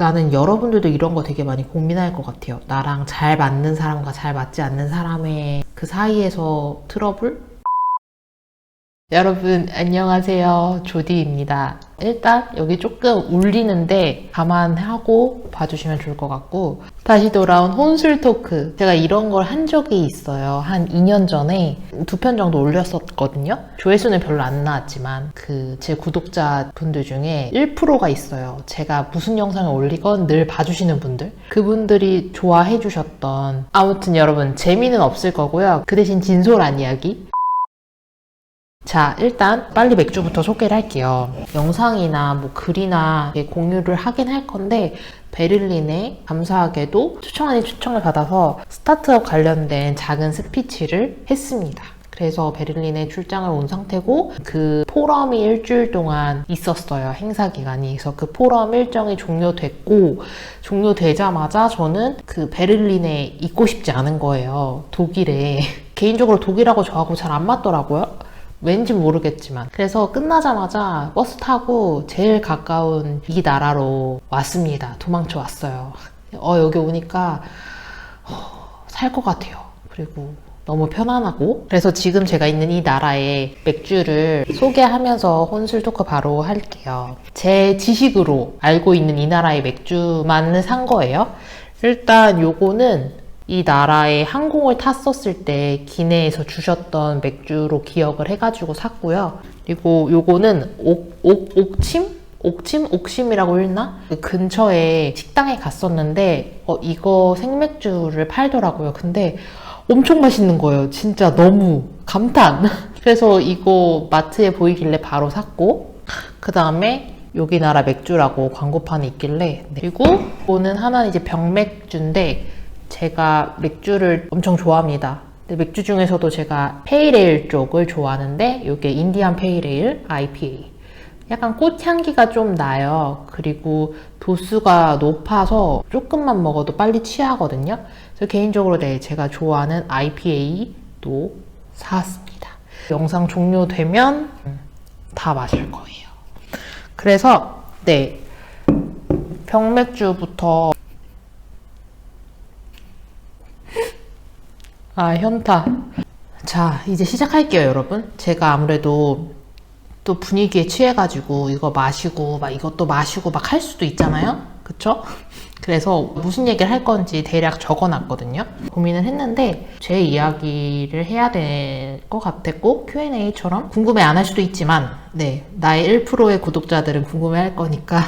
나는 여러분들도 이런 거 되게 많이 고민할 것 같아요. 나랑 잘 맞는 사람과 잘 맞지 않는 사람의 그 사이에서 트러블? 여러분 안녕하세요. 조디입니다. 일단 여기 조금 울리는데 감안하고 봐주시면 좋을 것 같고 다시 돌아온 혼술 토크. 제가 이런 걸 한 적이 있어요. 한 2년 전에 두 편 정도 올렸었거든요. 조회수는 별로 안 나왔지만 그 제 구독자 분들 중에 1%가 있어요. 제가 무슨 영상을 올리건 늘 봐주시는 분들. 그분들이 좋아해 주셨던 아무튼 여러분 재미는 없을 거고요. 그 대신 진솔한 이야기 자, 일단 빨리 맥주부터 소개를 할게요. 영상이나 뭐 글이나 공유를 하긴 할 건데 베를린에 감사하게도 추천 아닌 추천을 받아서 스타트업 관련된 작은 스피치를 했습니다. 그래서 베를린에 출장을 온 상태고 그 포럼이 일주일 동안 있었어요. 행사 기간이. 그래서 그 포럼 일정이 종료됐고 종료되자마자 저는 그 베를린에 있고 싶지 않은 거예요. 독일에. 개인적으로 독일하고 저하고 잘 안 맞더라고요. 왠지 모르겠지만. 그래서 끝나자마자 버스 타고 제일 가까운 이 나라로 왔습니다. 도망쳐 왔어요. 어, 여기 오니까 살 것 같아요. 그리고 너무 편안하고. 그래서 지금 제가 있는 이 나라의 맥주를 소개하면서 혼술 토크 바로 할게요. 제 지식으로 알고 있는 이 나라의 맥주만 산 거예요. 일단 요거는 이 나라에 항공을 탔었을 때 기내에서 주셨던 맥주로 기억을 해가지고 샀고요. 그리고 요거는 옥, 옥, 옥침? 옥침? 옥심이라고 읽나? 그 근처에 식당에 갔었는데 어, 이거 생맥주를 팔더라고요. 근데 엄청 맛있는 거예요. 진짜 너무 감탄. 그래서 이거 마트에 보이길래 바로 샀고 그 다음에 여기 나라 맥주라고 광고판이 있길래 네. 그리고 이거는 하나는 이제 병맥주인데 제가 맥주를 엄청 좋아합니다. 맥주 중에서도 제가 페이레일 쪽을 좋아하는데 이게 인디안 페이레일 IPA. 약간 꽃향기가 좀 나요. 그리고 도수가 높아서 조금만 먹어도 빨리 취하거든요. 그래서 개인적으로 네, 제가 좋아하는 IPA도 사왔습니다. 영상 종료되면 다 마실 거예요. 그래서 네, 병맥주부터 아, 현타. 자, 이제 시작할게요, 여러분. 제가 아무래도 또 분위기에 취해가지고 이거 마시고 막 이것도 마시고 막 할 수도 있잖아요? 그쵸? 그래서 무슨 얘기를 할 건지 대략 적어 놨거든요. 고민을 했는데 제 이야기를 해야 될 것 같았고 Q&A처럼 궁금해 안 할 수도 있지만 네 나의 1%의 구독자들은 궁금해 할 거니까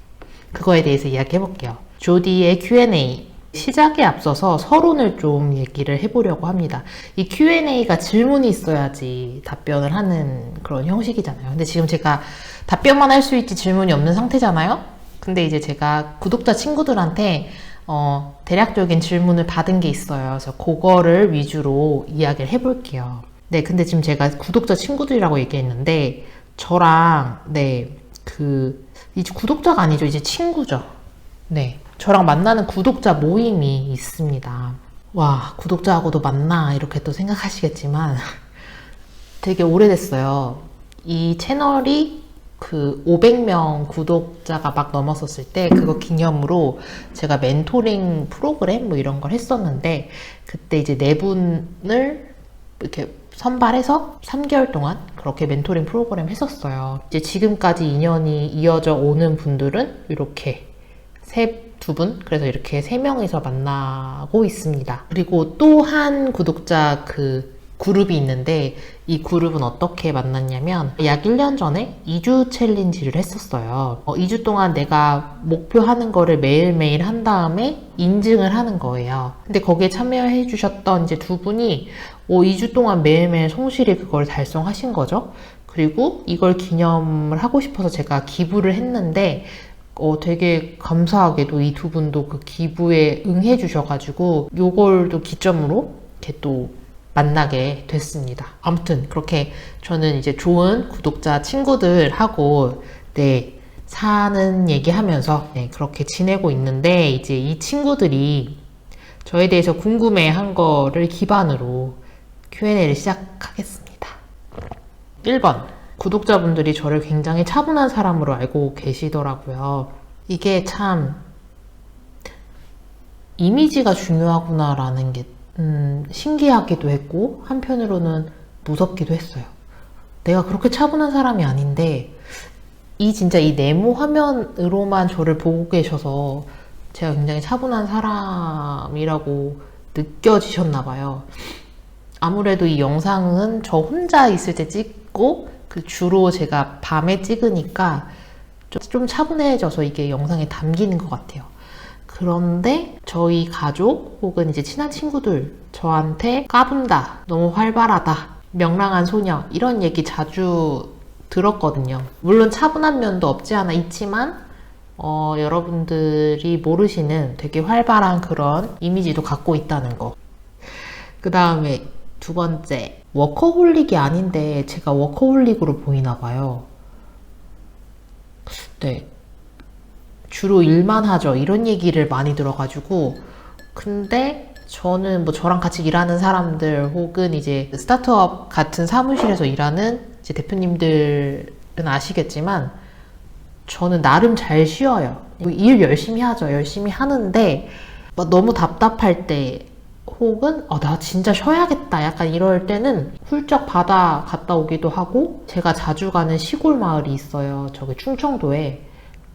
그거에 대해서 이야기해 볼게요. 조디의 Q&A 시작에 앞서서 서론을 좀 얘기를 해보려고 합니다. 이 Q&A가 질문이 있어야지 답변을 하는 그런 형식이잖아요. 근데 지금 제가 답변만 할 수 있지 질문이 없는 상태잖아요? 근데 이제 제가 구독자 친구들한테 어, 대략적인 질문을 받은 게 있어요. 그래서 그거를 위주로 이야기를 해볼게요. 네, 근데 지금 제가 구독자 친구들이라고 얘기했는데, 저랑, 네, 그, 이제 구독자가 아니죠. 이제 친구죠. 네. 저랑 만나는 구독자 모임이 있습니다. 와, 구독자하고도 만나? 이렇게 또 생각하시겠지만 되게 오래됐어요. 이 채널이 그 500명 구독자가 막 넘었었을 때 그거 기념으로 제가 멘토링 프로그램 뭐 이런 걸 했었는데 그때 이제 네 분을 이렇게 선발해서 3개월 동안 그렇게 멘토링 프로그램 했었어요. 이제 지금까지 인연이 이어져 오는 분들은 이렇게 세 두 분, 그래서 이렇게 세 명이서 만나고 있습니다. 그리고 또 한 구독자 그 그룹이 있는데 이 그룹은 어떻게 만났냐면 약 1년 전에 2주 챌린지를 했었어요. 어, 2주 동안 내가 목표하는 거를 매일매일 한 다음에 인증을 하는 거예요. 근데 거기에 참여해 주셨던 이제 두 분이 어, 2주 동안 매일매일 성실히 그걸 달성하신 거죠. 그리고 이걸 기념을 하고 싶어서 제가 기부를 했는데 어, 되게 감사하게도 이 두 분도 그 기부에 응해 주셔가지고 요걸 또 기점으로 이렇게 또 만나게 됐습니다. 아무튼 그렇게 저는 이제 좋은 구독자 친구들하고 네 사는 얘기하면서 네, 그렇게 지내고 있는데 이제 이 친구들이 저에 대해서 궁금해한 거를 기반으로 Q&A를 시작하겠습니다. 1번 구독자분들이 저를 굉장히 차분한 사람으로 알고 계시더라고요. 이게 참 이미지가 중요하구나라는 게 음, 신기하기도 했고 한편으로는 무섭기도 했어요. 내가 그렇게 차분한 사람이 아닌데 이 진짜 이 네모 화면으로만 저를 보고 계셔서 제가 굉장히 차분한 사람이라고 느껴지셨나 봐요. 아무래도 이 영상은 저 혼자 있을 때 찍고 그 주로 제가 밤에 찍으니까 좀, 좀 차분해져서 이게 영상에 담기는 것 같아요. 그런데 저희 가족 혹은 이제 친한 친구들 저한테 까분다, 너무 활발하다, 명랑한 소녀 이런 얘기 자주 들었거든요. 물론 차분한 면도 없지 않아 있지만 어, 여러분들이 모르시는 되게 활발한 그런 이미지도 갖고 있다는 거. 그 다음에 두 번째, 워커홀릭이 아닌데 제가 워커홀릭으로 보이나 봐요. 네. 주로 일만 하죠. 이런 얘기를 많이 들어가지고. 근데 저는 뭐 저랑 같이 일하는 사람들 혹은 이제 스타트업 같은 사무실에서 일하는 이제 대표님들은 아시겠지만 저는 나름 잘 쉬어요. 뭐일 열심히 하죠. 열심히 하는데 막 너무 답답할 때 혹은 어, 나 진짜 쉬어야겠다 약간 이럴 때는 훌쩍 바다 갔다 오기도 하고 제가 자주 가는 시골 마을이 있어요. 저기 충청도에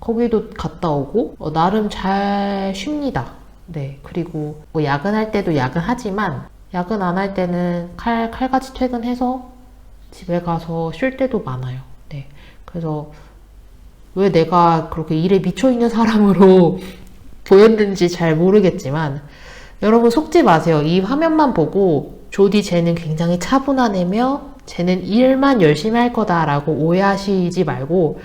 거기도 갔다 오고 어, 나름 잘 쉽니다. 네 그리고 뭐 야근할 때도 야근하지만 야근 안 할 때는 칼 칼같이 퇴근해서 집에 가서 쉴 때도 많아요. 네 그래서 왜 내가 그렇게 일에 미쳐 있는 사람으로 보였는지 잘 모르겠지만 여러분 속지 마세요. 이 화면만 보고 조디 쟤는 굉장히 차분한 애며 쟤는 일만 열심히 할 거다라고 오해하시지 말고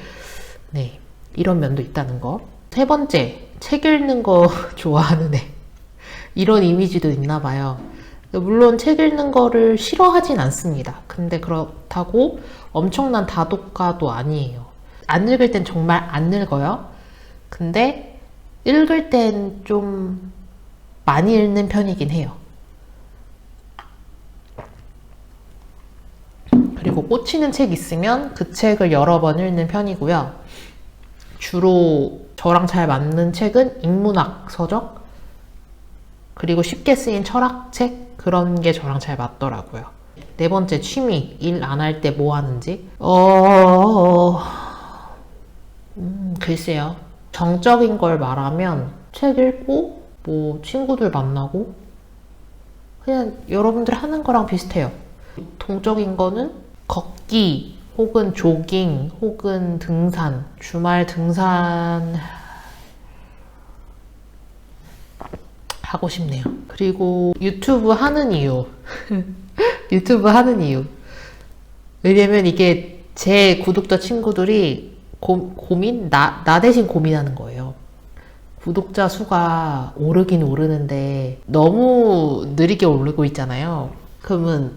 네 이런 면도 있다는 거. 세 번째 책 읽는 거 좋아하는 애 이런 이미지도 있나 봐요. 물론 책 읽는 거를 싫어하진 않습니다. 근데 그렇다고 엄청난 다독가도 아니에요. 안 읽을 땐 정말 안 읽어요. 근데 읽을 땐 좀 많이 읽는 편이긴 해요. 그리고 꽂히는 책 있으면 그 책을 여러 번 읽는 편이고요. 주로 저랑 잘 맞는 책은 인문학 서적, 그리고 쉽게 쓰인 철학책, 그런 게 저랑 잘 맞더라고요. 네 번째, 취미. 일 안 할 때 뭐 하는지? 어, 음, 글쎄요. 정적인 걸 말하면 책 읽고, 뭐, 친구들 만나고, 그냥 여러분들 하는 거랑 비슷해요. 동적인 거는 걷기, 혹은 조깅, 혹은 등산, 주말 등산 하고 싶네요. 그리고 유튜브 하는 이유. 유튜브 하는 이유. 왜냐면 이게 제 구독자 친구들이 고, 고민? 나, 나 대신 고민하는 거예요. 구독자 수가 오르긴 오르는데 너무 느리게 오르고 있잖아요. 그러면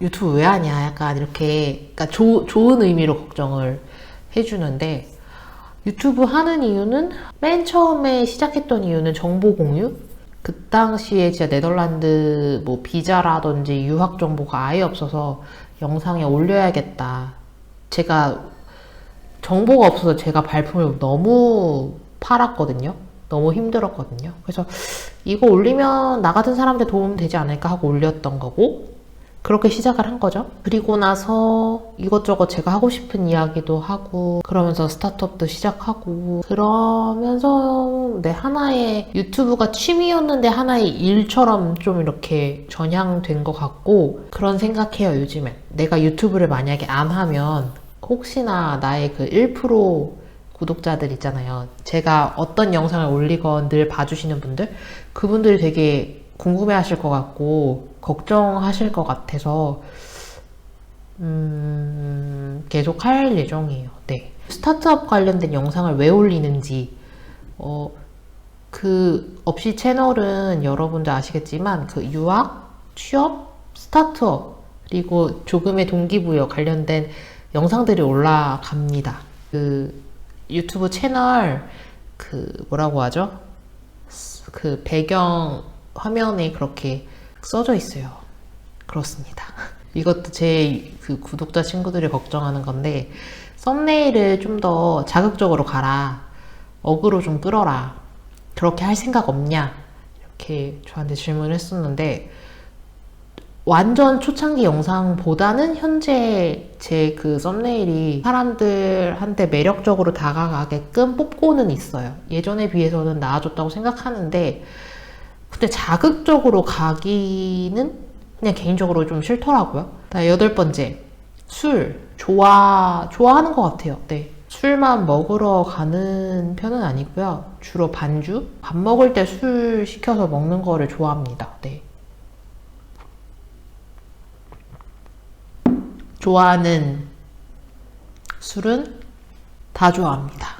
유튜브 왜 하냐? 약간 이렇게, 그러니까 조, 좋은 의미로 걱정을 해주는데 유튜브 하는 이유는 맨 처음에 시작했던 이유는 정보 공유? 그 당시에 진짜 네덜란드 뭐 비자라든지 유학 정보가 아예 없어서 영상에 올려야겠다. 제가 정보가 없어서 제가 발품을 너무 팔았거든요. 너무 힘들었거든요. 그래서 이거 올리면 나 같은 사람한테 도움 되지 않을까 하고 올렸던 거고 그렇게 시작을 한 거죠. 그리고 나서 이것저것 제가 하고 싶은 이야기도 하고 그러면서 스타트업도 시작하고 그러면서 내 하나의 유튜브가 취미였는데 하나의 일처럼 좀 이렇게 전향된 것 같고 그런 생각해요 요즘엔 내가 유튜브를 만약에 안 하면 혹시나 나의 그 1% 구독자들 있잖아요. 제가 어떤 영상을 올리건 늘 봐주시는 분들, 그분들이 되게 궁금해 하실 것 같고, 걱정하실 것 같아서, 음, 계속 할 예정이에요. 네. 스타트업 관련된 영상을 왜 올리는지, 어, 그, 업시 채널은 여러분들 아시겠지만, 그 유학, 취업, 스타트업, 그리고 조금의 동기부여 관련된 영상들이 올라갑니다. 그, 유튜브 채널, 그, 뭐라고 하죠? 그 배경 화면에 그렇게 써져 있어요. 그렇습니다. 이것도 제 그 구독자 친구들이 걱정하는 건데, 썸네일을 좀 더 자극적으로 가라. 어그로 좀 끌어라. 그렇게 할 생각 없냐? 이렇게 저한테 질문을 했었는데 완전 초창기 영상보다는 현재 제 그 썸네일이 사람들한테 매력적으로 다가가게끔 뽑고는 있어요. 예전에 비해서는 나아졌다고 생각하는데 근데 자극적으로 가기는 그냥 개인적으로 좀 싫더라고요. 자, 여덟 번째. 술. 좋아, 좋아하는 것 같아요. 네. 술만 먹으러 가는 편은 아니고요. 주로 반주? 밥 먹을 때 술 시켜서 먹는 거를 좋아합니다. 네. 좋아하는 술은 다 좋아합니다.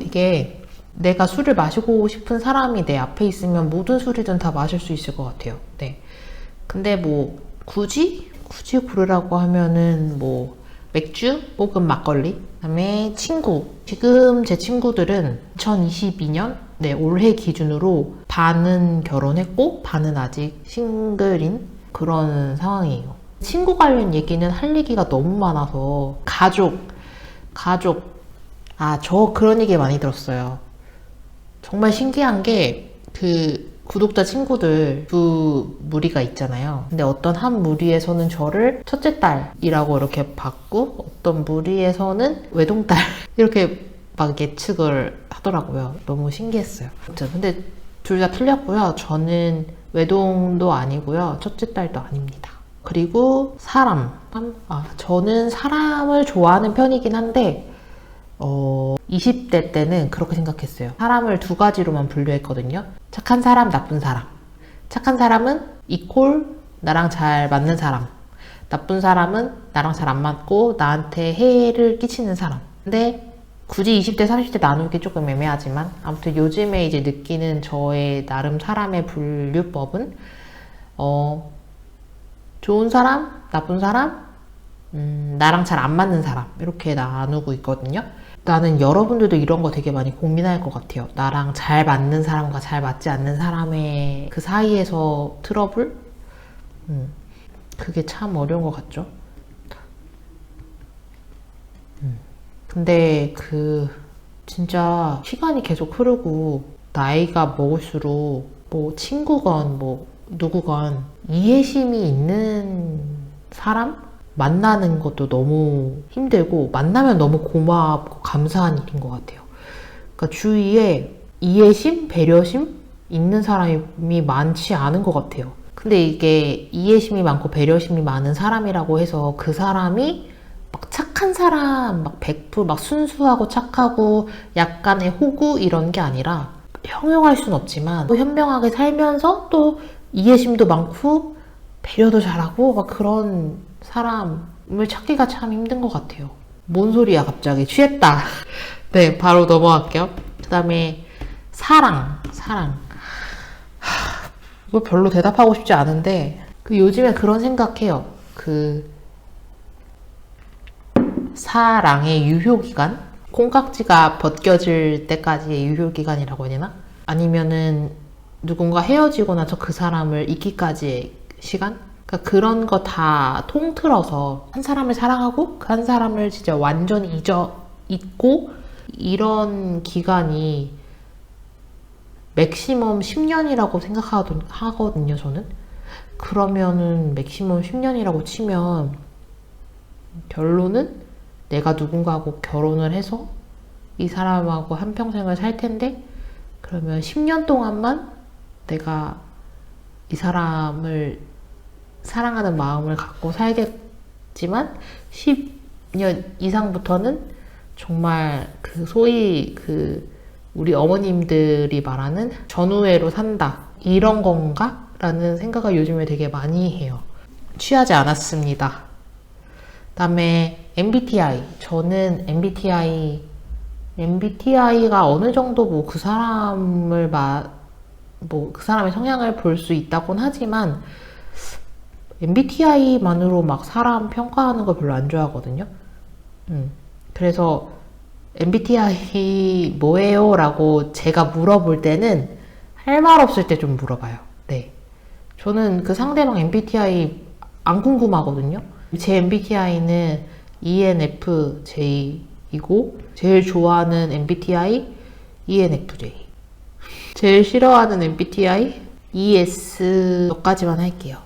이게 내가 술을 마시고 싶은 사람이 내 앞에 있으면 모든 술이든 다 마실 수 있을 것 같아요. 네. 근데 뭐 굳이 굳이 고르라고 하면은 뭐 맥주 혹은 막걸리 그다음에 친구 지금 제 친구들은 2022년 네 올해 기준으로 반은 결혼했고 반은 아직 싱글인 그런 상황이에요. 친구 관련 얘기는 할 얘기가 너무 많아서 가족 가족 아 저 그런 얘기 많이 들었어요. 정말 신기한 게 그 구독자 친구들 두 무리가 있잖아요. 근데 어떤 한 무리에서는 저를 첫째 딸이라고 이렇게 봤고 어떤 무리에서는 외동딸 이렇게 막 예측을 하더라고요. 너무 신기했어요. 근데 둘 다 틀렸고요. 저는 외동도 아니고요. 첫째 딸도 아닙니다. 그리고 사람. 아, 저는 사람을 좋아하는 편이긴 한데 어, 20대 때는 그렇게 생각했어요. 사람을 두 가지로만 분류했거든요. 착한 사람, 나쁜 사람. 착한 사람은 이콜 나랑 잘 맞는 사람. 나쁜 사람은 나랑 잘 안 맞고 나한테 해를 끼치는 사람. 근데 굳이 20대, 30대 나누기 조금 애매하지만 아무튼 요즘에 이제 느끼는 저의 나름 사람의 분류법은 어, 좋은 사람, 나쁜 사람, 음, 나랑 잘 안 맞는 사람 이렇게 나누고 있거든요. 나는 여러분들도 이런 거 되게 많이 고민할 것 같아요. 나랑 잘 맞는 사람과 잘 맞지 않는 사람의 그 사이에서 트러블? 음, 그게 참 어려운 것 같죠? 음, 근데 그, 진짜 시간이 계속 흐르고 나이가 먹을수록 뭐 친구건 뭐 누구건 이해심이 있는 사람? 만나는 것도 너무 힘들고 만나면 너무 고맙고 감사한 일인 것 같아요. 그러니까 주위에 이해심, 배려심 있는 사람이 많지 않은 것 같아요. 근데 이게 이해심이 많고 배려심이 많은 사람이라고 해서 그 사람이 막 착한 사람, 막 100%막 순수하고 착하고 약간의 호구 이런 게 아니라 형용할 순 없지만 또 현명하게 살면서 또 이해심도 많고 배려도 잘하고 막 그런 사람을 찾기가 참 힘든 것 같아요. 뭔 소리야 갑자기 취했다. 네 바로 넘어갈게요. 그 다음에 사랑 사랑 하, 이거 별로 대답하고 싶지 않은데 그 요즘에 그런 생각해요. 그 사랑의 유효기간 콩깍지가 벗겨질 때까지의 유효기간이라고 해야 되나? 아니면은 누군가 헤어지고 나서 그 사람을 잊기까지의 시간? 그러니까 그런 거 다 통틀어서 한 사람을 사랑하고 그 한 사람을 진짜 완전히 잊어 잊고 이런 기간이 맥시멈 10년이라고 생각하거든요, 저는. 그러면은 맥시멈 10년이라고 치면 결론은 내가 누군가하고 결혼을 해서 이 사람하고 한평생을 살 텐데 그러면 10년 동안만 내가 이 사람을 사랑하는 마음을 갖고 살겠지만 10년 이상부터는 정말 그 소위 그 우리 어머님들이 말하는 전우회로 산다 이런 건가? 라는 생각을 요즘에 되게 많이 해요. 취하지 않았습니다. 그다음에 MBTI 저는 MBTI MBTI가 어느 정도 뭐 그 사람을 뭐 그 사람의 성향을 볼 수 있다곤 하지만 MBTI만으로 막 사람 평가하는 걸 별로 안 좋아하거든요. 음, 그래서 MBTI 뭐예요? 라고 제가 물어볼 때는 할 말 없을 때 좀 물어봐요. 네. 저는 그 상대방 MBTI 안 궁금하거든요. 제 MBTI는 ENFJ이고, 제일 좋아하는 MBTI ENFJ. 제일 싫어하는 MBTI? ES 몇 가지만 할게요.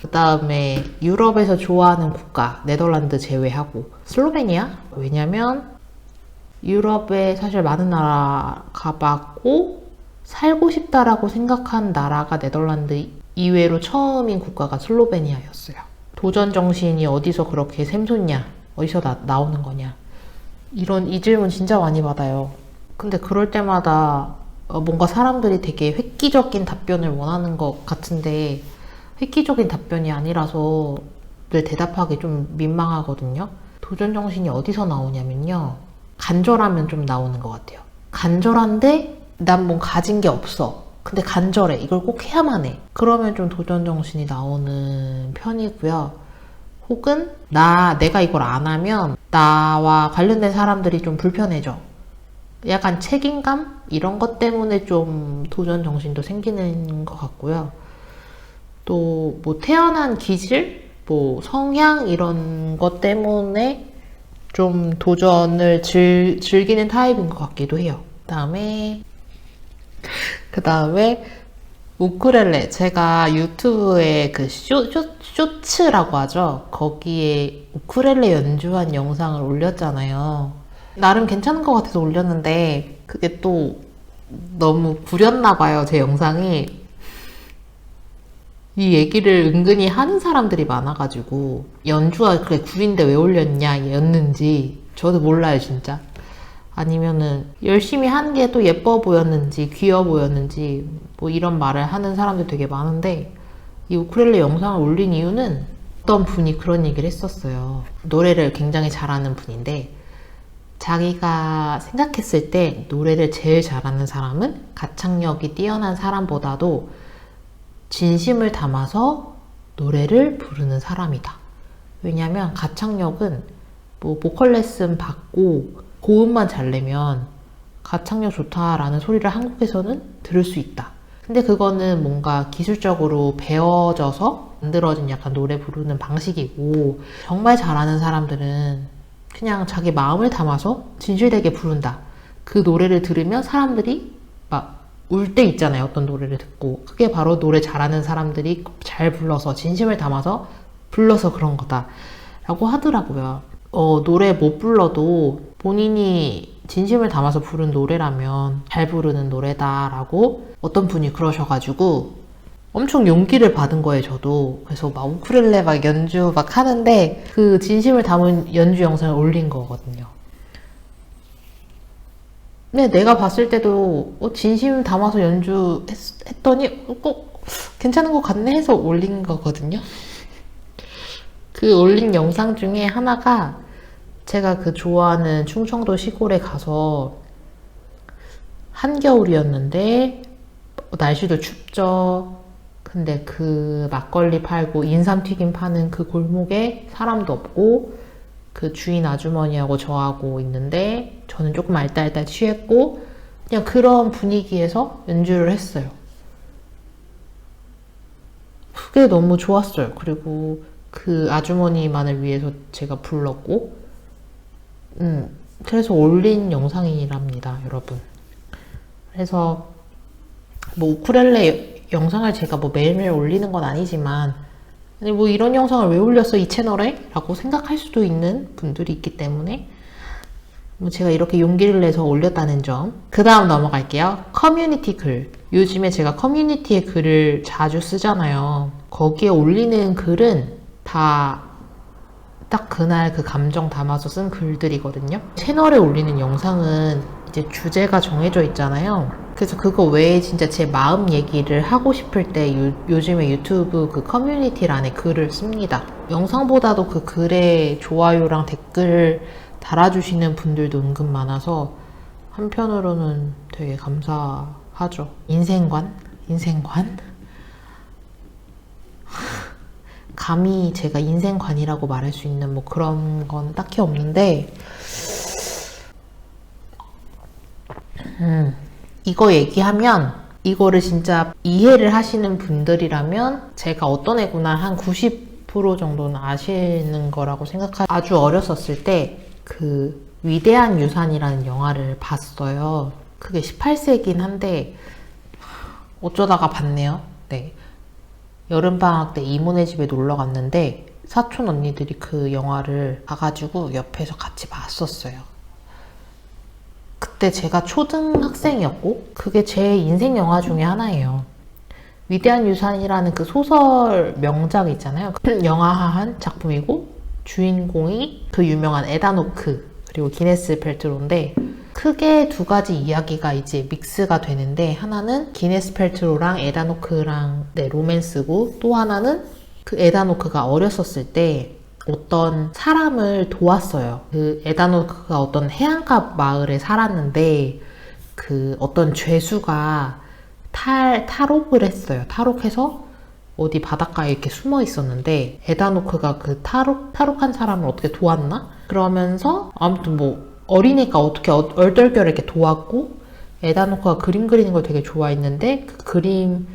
그 다음에 유럽에서 좋아하는 국가 네덜란드 제외하고 슬로베니아? 왜냐면 유럽에 사실 많은 나라 가봤고 살고 싶다라고 생각한 나라가 네덜란드 이외로 처음인 국가가 슬로베니아였어요. 도전 정신이 어디서 그렇게 샘솟냐? 어디서 나, 나오는 거냐? 이런 이 질문 진짜 많이 받아요. 근데 그럴 때마다 어, 뭔가 사람들이 되게 획기적인 답변을 원하는 것 같은데 획기적인 답변이 아니라서 늘 대답하기 좀 민망하거든요. 도전 정신이 어디서 나오냐면요. 간절하면 좀 나오는 것 같아요. 간절한데 난뭐 가진 게 없어. 근데 간절해. 이걸 꼭 해야만 해. 그러면 좀 도전 정신이 나오는 편이고요. 혹은 나 내가 이걸 안 하면 나와 관련된 사람들이 좀 불편해져. 약간 책임감 이런 것 때문에 좀 도전 정신도 생기는 것 같고요. 또 뭐 태어난 기질, 뭐 성향 이런 것 때문에 좀 도전을 즐, 즐기는 타입인 것 같기도 해요. 그 다음에 그 다음에 우쿨렐레 제가 유튜브에 그 쇼, 쇼, 쇼츠라고 하죠. 거기에 우쿨렐레 연주한 영상을 올렸잖아요. 나름 괜찮은 것 같아서 올렸는데 그게 또 너무 구렸나 봐요. 제 영상이. 이 얘기를 은근히 하는 사람들이 많아가지고 연주가 그래 구인데 왜 올렸냐 였는지 저도 몰라요 진짜 아니면은 열심히 한 게 또 예뻐 보였는지 귀여워 보였는지 뭐 이런 말을 하는 사람들 되게 많은데 이 우쿨렐레 영상을 올린 이유는 어떤 분이 그런 얘기를 했었어요 노래를 굉장히 잘하는 분인데 자기가 생각했을 때 노래를 제일 잘하는 사람은 가창력이 뛰어난 사람보다도 진심을 담아서 노래를 부르는 사람이다. 왜냐면 가창력은 뭐 보컬 레슨 받고 고음만 잘 내면 가창력 좋다라는 소리를 한국에서는 들을 수 있다. 근데 그거는 뭔가 기술적으로 배워져서 만들어진 약간 노래 부르는 방식이고 정말 잘하는 사람들은 그냥 자기 마음을 담아서 진실되게 부른다. 그 노래를 들으면 사람들이 막 울 때 있잖아요. 어떤 노래를 듣고. 그게 바로 노래 잘하는 사람들이 잘 불러서 진심을 담아서 불러서 그런 거다. 라고 하더라고요. 어, 노래 못 불러도 본인이 진심을 담아서 부른 노래라면 잘 부르는 노래다라고 어떤 분이 그러셔가지고 엄청 용기를 받은 거예요, 저도. 그래서 막 우쿨렐레 막 연주 막 하는데 그 진심을 담은 연주 영상을 올린 거거든요. 근데 내가 봤을 때도 어, 진심 담아서 연주했더니 꼭 괜찮은 것 같네 해서 올린 거거든요. 그 올린 영상 중에 하나가 제가 그 좋아하는 충청도 시골에 가서 한겨울이었는데 날씨도 춥죠. 근데 그 막걸리 팔고 인삼튀김 파는 그 골목에 사람도 없고 그 주인 아주머니하고 저하고 있는데 저는 조금 알딸딸 취했고 그냥 그런 분위기에서 연주를 했어요. 그게 너무 좋았어요. 그리고 그 아주머니만을 위해서 제가 불렀고, 음, 그래서 올린 영상이랍니다, 여러분. 그래서 뭐 우쿨렐레 영상을 제가 뭐 매일매일 올리는 건 아니지만 아니 뭐 이런 영상을 왜 올렸어 이 채널에? 라고 생각할 수도 있는 분들이 있기 때문에 뭐 제가 이렇게 용기를 내서 올렸다는 점. 그 다음 넘어갈게요. 커뮤니티 글. 요즘에 제가 커뮤니티에 글을 자주 쓰잖아요. 거기에 올리는 글은 다 딱 그날 그 감정 담아서 쓴 글들이거든요. 채널에 올리는 영상은 이제 주제가 정해져 있잖아요. 그래서 그거 외에 진짜 제 마음 얘기를 하고 싶을 때 요, 요즘에 유튜브 그 커뮤니티란에 글을 씁니다. 영상보다도 그 글에 좋아요랑 댓글 달아주시는 분들도 은근 많아서 한편으로는 되게 감사하죠. 인생관? 인생관? 감히 제가 인생관이라고 말할 수 있는 뭐 그런 건 딱히 없는데, 음, 이거 얘기하면 이거를 진짜 이해를 하시는 분들이라면 제가 어떤 애구나 한 90% 정도는 아시는 거라고 생각하 아주 어렸었을 때 그 위대한 유산이라는 영화를 봤어요. 그게 18세긴 한데 어쩌다가 봤네요. 네. 여름방학 때 이모네 집에 놀러 갔는데 사촌 언니들이 그 영화를 봐가지고 옆에서 같이 봤었어요. 그때 제가 초등학생이었고 그게 제 인생 영화 중에 하나예요. 위대한 유산이라는 그 소설 명작 있잖아요. 그 영화화한 작품이고 주인공이 그 유명한 에다노크 그리고 기네스 펠트로인데 크게 두 가지 이야기가 이제 믹스가 되는데 하나는 기네스 펠트로랑 에다노크랑 네, 로맨스고 또 하나는 그 에다노크가 어렸었을 때 어떤 사람을 도왔어요. 그 에다노크가 어떤 해안가 마을에 살았는데 그 어떤 죄수가 탈, 탈옥을 했어요. 탈옥해서 어디 바닷가에 이렇게 숨어 있었는데 에다노크가 그 탈옥, 탈옥한 사람을 어떻게 도왔나? 그러면서 아무튼 뭐 어리니까 어떻게 어- 얼떨결에 이렇게 도왔고 에다노크가 그림 그리는 걸 되게 좋아했는데 그 그림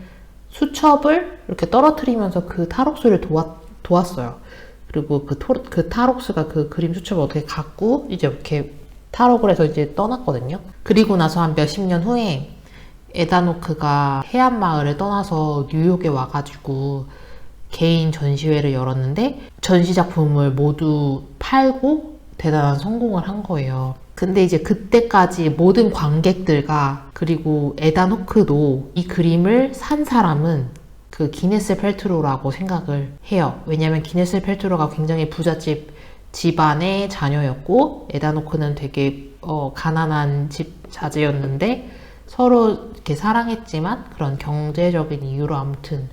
수첩을 이렇게 떨어뜨리면서 그 탈옥수를 도왔, 도왔어요. 그리고 그, 토, 그 탈옥수가 그 그림 수첩을 어떻게 갖고 이제 이렇게 탈옥을 해서 이제 떠났거든요. 그리고 나서 한 몇십 년 후에 에다노크가 해안 마을을 떠나서 뉴욕에 와가지고 개인 전시회를 열었는데 전시 작품을 모두 팔고 대단한 성공을 한 거예요. 근데 이제 그때까지 모든 관객들과 그리고 에다노크도 이 그림을 산 사람은 그 기네스 펠트로라고 생각을 해요. 왜냐면 기네스 펠트로가 굉장히 부잣집 집안의 자녀였고 에다노크는 되게 어, 가난한 집 자제였는데 서로 이렇게 사랑했지만 그런 경제적인 이유로 아무튼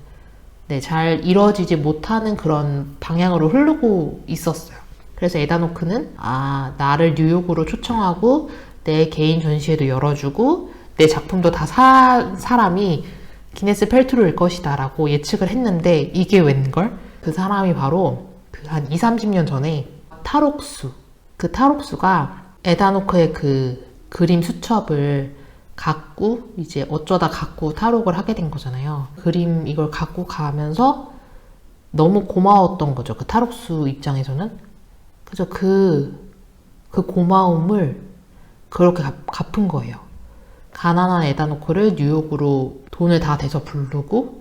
네, 잘 이루어지지 못하는 그런 방향으로 흐르고 있었어요. 그래서 에다노크는 아 나를 뉴욕으로 초청하고 내 개인 전시회도 열어주고 내 작품도 다 사 사람이 기네스 펠트로일 것이다 라고 예측을 했는데 이게 웬걸? 그 사람이 바로 그 한 2, 30년 전에 탈옥수 그 탈옥수가 에다노크의 그 그림 수첩을 갖고 이제 어쩌다 갖고 탈옥을 하게 된 거잖아요. 그림 이걸 갖고 가면서 너무 고마웠던 거죠. 그 탈옥수 입장에서는. 그래서 그, 그 고마움을 그렇게 갚, 갚은 거예요. 가난한 에다노크를 뉴욕으로 돈을 다 대서 부르고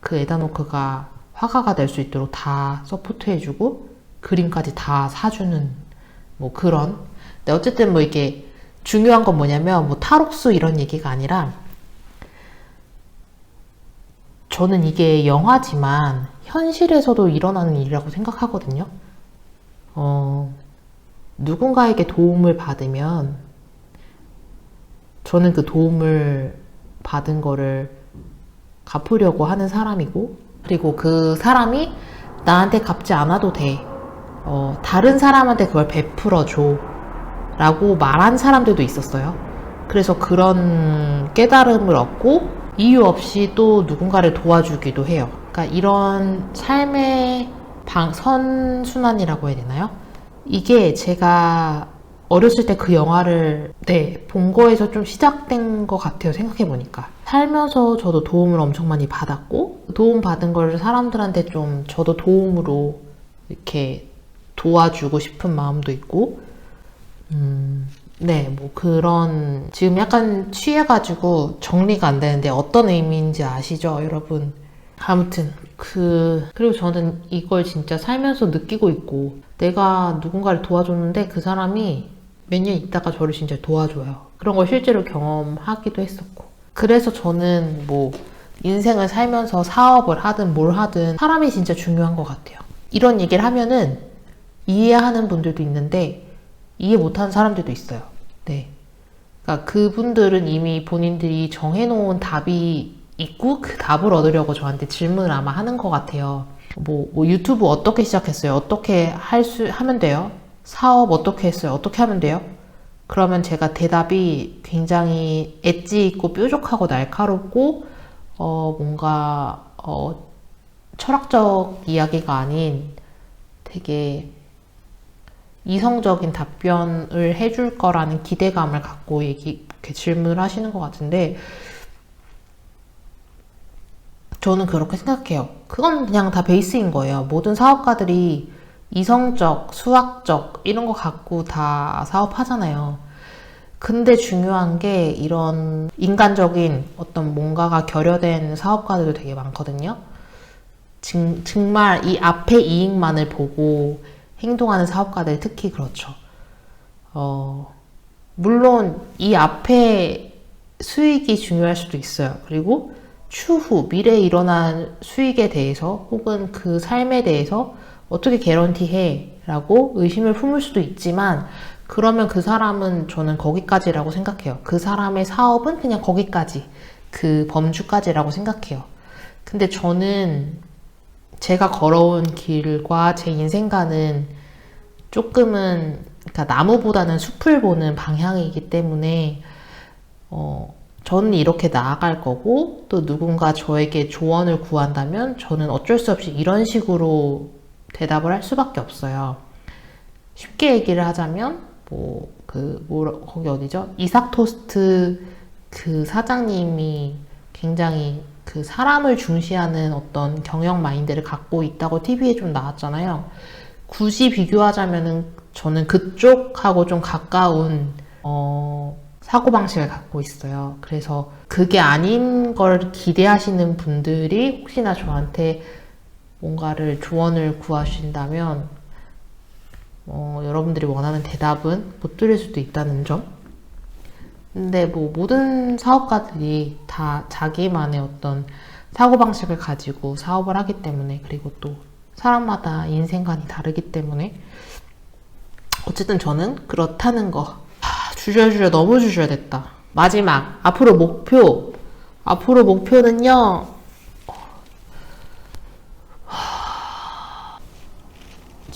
그 에다노크가 화가가 될 수 있도록 다 서포트해주고 그림까지 다 사주는 뭐 그런. 근데 어쨌든 뭐 이게 중요한 건 뭐냐면 뭐 탈옥수 이런 얘기가 아니라 저는 이게 영화지만 현실에서도 일어나는 일이라고 생각하거든요. 어, 누군가에게 도움을 받으면 저는 그 도움을 받은 거를 갚으려고 하는 사람이고 그리고 그 사람이 나한테 갚지 않아도 돼. 어, 다른 사람한테 그걸 베풀어 줘. 라고 말한 사람들도 있었어요. 그래서 그런 깨달음을 얻고 이유 없이 또 누군가를 도와주기도 해요. 그러니까 이런 삶의 방, 선순환이라고 해야 되나요? 이게 제가 어렸을 때 그 영화를 네, 본 거에서 좀 시작된 것 같아요. 생각해보니까. 살면서 저도 도움을 엄청 많이 받았고, 도움 받은 걸 사람들한테 좀 저도 도움으로 이렇게 도와주고 싶은 마음도 있고, 음, 네, 뭐 그런, 지금 약간 취해가지고 정리가 안 되는데 어떤 의미인지 아시죠, 여러분? 아무튼, 그, 그리고 저는 이걸 진짜 살면서 느끼고 있고, 내가 누군가를 도와줬는데 그 사람이 몇 년 있다가 저를 진짜 도와줘요. 그런 걸 실제로 경험하기도 했었고. 그래서 저는 뭐, 인생을 살면서 사업을 하든 뭘 하든 사람이 진짜 중요한 것 같아요. 이런 얘기를 하면은 이해하는 분들도 있는데, 이해 못하는 사람들도 있어요. 네. 그러니까 그분들은 이미 본인들이 정해놓은 답이 있고 그 답을 얻으려고 저한테 질문을 아마 하는 것 같아요. 뭐, 뭐 유튜브 어떻게 시작했어요? 어떻게 할 수, 하면 돼요? 사업 어떻게 했어요? 어떻게 하면 돼요? 그러면 제가 대답이 굉장히 엣지 있고 뾰족하고 날카롭고, 어, 뭔가, 어, 철학적 이야기가 아닌 되게 이성적인 답변을 해줄 거라는 기대감을 갖고 얘기, 질문을 하시는 것 같은데, 저는 그렇게 생각해요. 그건 그냥 다 베이스인 거예요. 모든 사업가들이 이성적, 수학적, 이런 거 갖고 다 사업하잖아요. 근데 중요한 게 이런 인간적인 어떤 뭔가가 결여된 사업가들도 되게 많거든요. 정, 정말 이 앞에 이익만을 보고 행동하는 사업가들 특히 그렇죠. 어, 물론 이 앞에 수익이 중요할 수도 있어요. 그리고 추후 미래에 일어난 수익에 대해서 혹은 그 삶에 대해서 어떻게 개런티해 라고 의심을 품을 수도 있지만 그러면 그 사람은 저는 거기까지라고 생각해요. 그 사람의 사업은 그냥 거기까지 그 범주까지라고 생각해요. 근데 저는 제가 걸어온 길과 제 인생과는 조금은 그러니까 나무보다는 숲을 보는 방향이기 때문에 어, 저는 이렇게 나아갈 거고 또 누군가 저에게 조언을 구한다면 저는 어쩔 수 없이 이런 식으로 대답을 할 수밖에 없어요. 쉽게 얘기를 하자면 뭐 그 뭐 거기 어디죠? 이삭 토스트 그 사장님이 굉장히 그 사람을 중시하는 어떤 경영 마인드를 갖고 있다고 TV에 좀 나왔잖아요. 굳이 비교하자면은 저는 그쪽하고 좀 가까운 어 사고방식을 갖고 있어요. 그래서 그게 아닌 걸 기대하시는 분들이 혹시나 저한테 뭔가를 조언을 구하신다면 어, 여러분들이 원하는 대답은 못 드릴 수도 있다는 점. 근데 뭐 모든 사업가들이 다 자기만의 어떤 사고방식을 가지고 사업을 하기 때문에 그리고 또 사람마다 인생관이 다르기 때문에 어쨌든 저는 그렇다는 거. 하, 주저주저 너무 주저야 됐다. 마지막 앞으로 목표. 앞으로 목표는요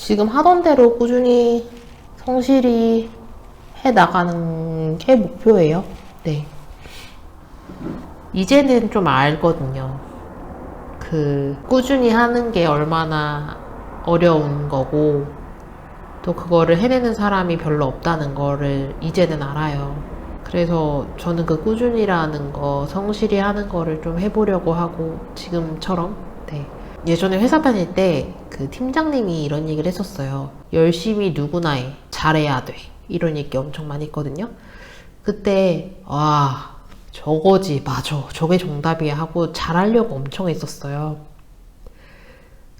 지금 하던 대로 꾸준히 성실히 해 나가는 게 목표예요. 네. 이제는 좀 알거든요. 그 꾸준히 하는 게 얼마나 어려운 거고 또 그거를 해내는 사람이 별로 없다는 거를 이제는 알아요. 그래서 저는 그 꾸준히라는 거, 성실히 하는 거를 좀 해보려고 하고 지금처럼 네. 예전에 회사 다닐 때 그 팀장님이 이런 얘기를 했었어요. 열심히 누구나 해. 잘해야 돼. 이런 얘기 엄청 많이 했거든요. 그때, 와, 저거지, 맞아. 저게 정답이야. 하고 잘하려고 엄청 했었어요.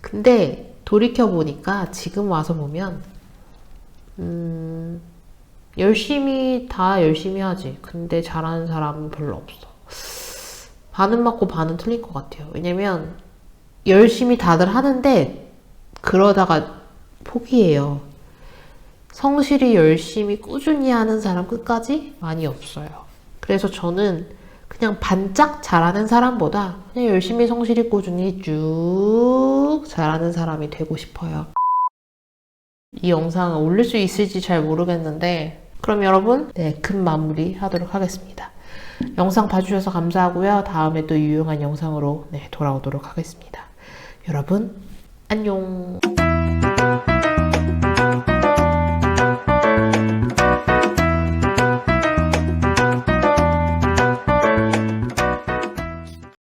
근데 돌이켜보니까 지금 와서 보면, 음, 열심히, 다 열심히 하지. 근데 잘하는 사람은 별로 없어. 반은 맞고 반은 틀린 것 같아요. 왜냐면, 열심히 다들 하는데 그러다가 포기해요. 성실히 열심히 꾸준히 하는 사람 끝까지 많이 없어요. 그래서 저는 그냥 반짝 잘하는 사람보다 그냥 열심히 성실히 꾸준히 쭉 잘하는 사람이 되고 싶어요. 이 영상을 올릴 수 있을지 잘 모르겠는데 그럼 여러분 네, 큰 마무리 하도록 하겠습니다. 영상 봐주셔서 감사하고요. 다음에 또 유용한 영상으로 네, 돌아오도록 하겠습니다. 여러분 안녕